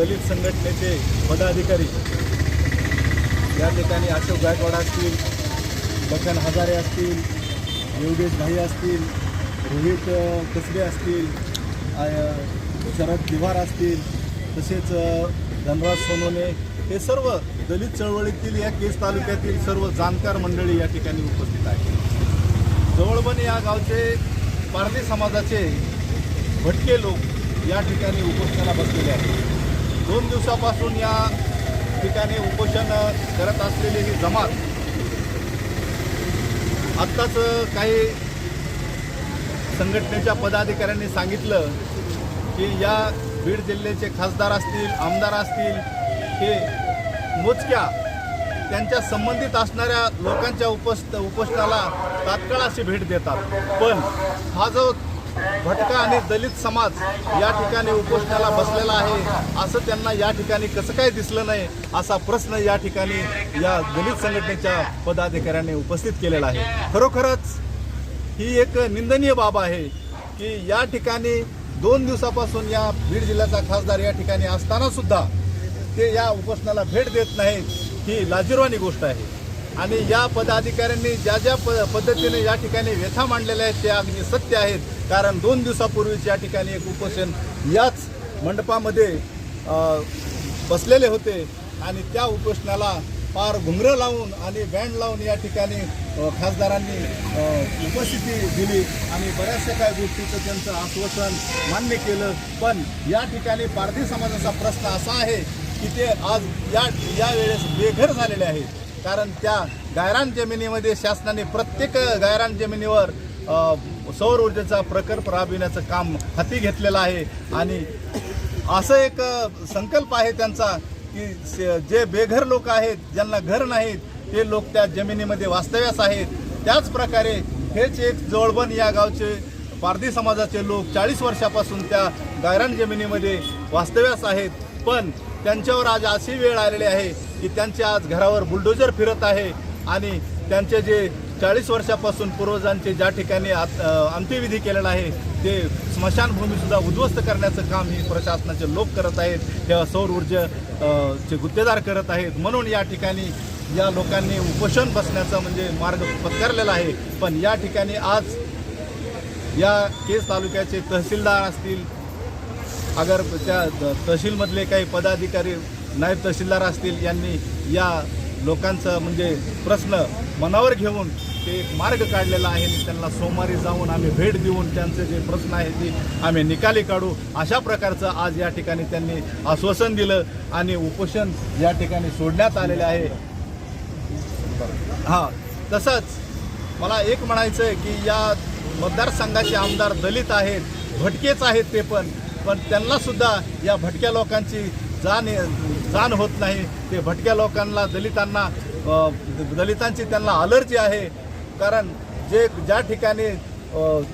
दलित संघटनेचे पदाधिकारी. या ठिकाणी अशोक गायकवाड असतील लखन हजारे असतील योगेश भाई असतील रोहित कसबे असतील शरद दिवार असतील तसेच धनराज सोनोने हे सर्व दलित चळवळीतील या केस तालुक्यातील सर्व जाणकार मंडळी या ठिकाणी उपस्थित आहेत. जवळबन या गावचे पारधी समाजाचे भटके लोक या ठिकाणी उपोषणाला बसलेले आहेत. दोन दिवसापासून या ठिकाणी उपोषण करत असलेली ही जमात आत्ताच काही संघटनेच्या पदाधिकाऱ्यांनी सांगितलं की या बीड जिल्ह्याचे खासदार असतील आमदार असतील हे मोजक्या त्यांच्या संबंधित असणाऱ्या लोकांच्या उपस्थ उपोषणाला तात्काळ अशी भेट देतात. पण हा जो भटका आणि दलित समाज या ठिकाणी उपोषणाला बसलेला आहे. असं त्यांना या ठिकाणी कसं काय दिसलं नाही असा प्रश्न या ठिकाणी या दलित संघटनेच्या पदाधिकाऱ्यांनी उपस्थित केलेला आहे. खरोखरच ही एक निंदनीय बाब आहे की या ठिकाणी दोन दिवसापासून या बीड जिल्ह्याचा खासदार या ठिकाणी असताना सुद्धा ते या उपोषणाला भेट देत नाहीत ही लाजिरवाणी गोष्ट आहे. आणि या पदाधिकाऱ्यांनी ज्या ज्या प पद्धतीने या ठिकाणी व्यथा मांडलेल्या आहेत त्या अगदी सत्य आहेत. कारण दोन दिवसापूर्वीच या ठिकाणी एक उपोषण याच मंडपामध्ये बसलेले होते. आणि त्या उपोषणाला फार घुंगरं लावून आणि बँड लावून या ठिकाणी खासदारांनी उपस्थिती दिली. आणि बऱ्याचशा काही गोष्टीचं त्यांचं आश्वासन मान्य केलं. पण या ठिकाणी पारधी समाजाचा प्रश्न असा आहे की ते आज या या वेळेस बेघर झालेले आहेत. कारण त्या गायरान जमिनीमध्ये शासनाने प्रत्येक गायरान जमिनीवर सौर ऊर्जेचा प्रकल्प राबविण्याचं काम हाती घेतलेलं आहे. आणि असं एक संकल्प आहे त्यांचा की स- जे बेघर लोक आहेत ज्यांना घर नाहीत ते लोक त्या जमिनीमध्ये वास्तव्यास आहेत. त्याच प्रकारे हेच एक जवळबन या गावचे पारधी समाजाचे लोक चाळीस वर्षापासून त्या गायरान जमिनीमध्ये वास्तव्यास आहेत. पण त्यांच्यावर आज अशी वेळ आलेली आहे की त्यांच्या आज घरावर बुलडोजर फिरत आहे आणि त्यांचे जे चाळीस वर्षापासून पूर्वजांचे ज्या ठिकाणी आत- अंत्यविधी केलेला आहे ते स्मशानभूमीसुद्धा उद्ध्वस्त करण्याचं काम ही प्रशासनाचे लोक करत आहेत त्या सौर ऊर्जा चे गुत्तेदार करत आहेत. म्हणून या ठिकाणी या लोकांनी उपोषण बसण्याचा म्हणजे मार्ग पत्करलेला आहे. पण या ठिकाणी आज या केस तालुक्याचे तहसीलदार असतील अगर त्या त- तहसीलमधले काही पदाधिकारी नायब तहसीलदार असतील यांनी या लोकांचं म्हणजे प्रश्न मनावर घेऊन ते एक मार्ग काढलेला आहे आणि त्यांना सोमवारी जाऊन आम्ही भेट देऊन त्यांचे जे प्रश्न आहेत ते आम्ही निकाली काढू. अशा प्रकारचं आज या ठिकाणी त्यांनी आश्वासन दिलं आणि उपोषण या ठिकाणी सोडण्यात आलेले आहे. हां तसंच मला एक म्हणायचं आहे की या मतदारसंघाचे आमदार दलित आहेत भटकेच आहेत ते पण पण त्यांना सुद्धा या भटक्या लोकांची जाण जाण होत नाही. ते भटक्या लोकांना दलितांना दलितांची त्यांना अलर्जी आहे. कारण जे ज्या ठिकाणी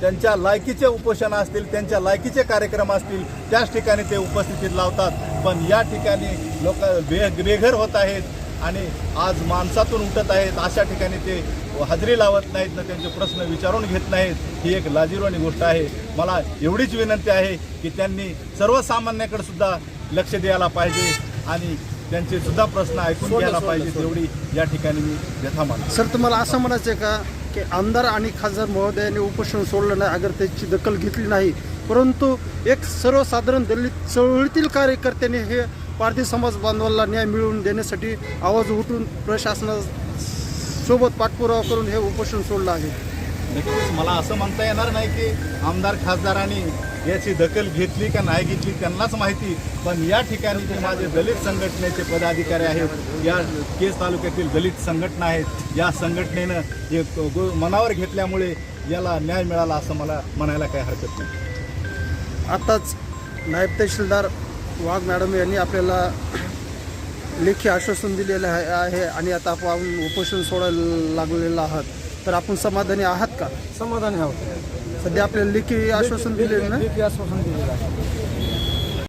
त्यांच्या लायकीचे उपोषण असतील त्यांच्या लायकीचे कार्यक्रम असतील त्याच ठिकाणी ते उपस्थितीत लावतात. पण या ठिकाणी लोक बे बेघर होत आहेत आणि आज माणसातून उठत आहेत. अशा ठिकाणी ते हजेरी लावत नाहीत ना त्यांचे प्रश्न विचारून घेत नाहीत. ही एक लाजिरवाणी गोष्ट आहे. मला एवढीच विनंती आहे की त्यांनी सर्वसामान्याकडे सुद्धा लक्ष द्यायला पाहिजे आणि त्यांचे सुद्धा प्रश्न ऐकून घ्यायला पाहिजे तेवढी या ठिकाणी मी व्यथा मानतो. सर तुम्हाला असं म्हणायचं आहे का की आमदार आणि खासदार महोदयाने उपोषण सोडलं नाही अगर त्याची दखल घेतली नाही परंतु एक सर्वसाधारण दलित चळवळीतील कार्यकर्त्यांनी हे पारधी समाज बांधवांना न्याय मिळवून देण्यासाठी आवाज उठून प्रशासनासोबत पाठपुरावा करून हे उपोषण सोडलं आहे. नक्कीच मला असं म्हणता येणार नाही की आमदार खासदारांनी याची दखल घेतली का नाही घेतली त्यांनाच माहिती. पण या ठिकाणी जे माझे दलित संघटनेचे पदाधिकारी आहेत या केस तालुक्यातील दलित संघटना आहेत या संघटनेनं हे मनावर घेतल्यामुळे याला न्याय मिळाला असं मला म्हणायला काही हरकत नाही. आत्ताच नायब तहसीलदार वाघ मॅडम यांनी आपल्याला लेखी आश्वासन दिलेलं आहे आहे आणि आता आपण उपोषण सोडायला लागलेलं आहात. तर आपण समाधानी आहात का? समाधानी आहोत. सध्या आपल्याला लेखी आश्वासन दिलेलं ना लेखी आश्वासन दिले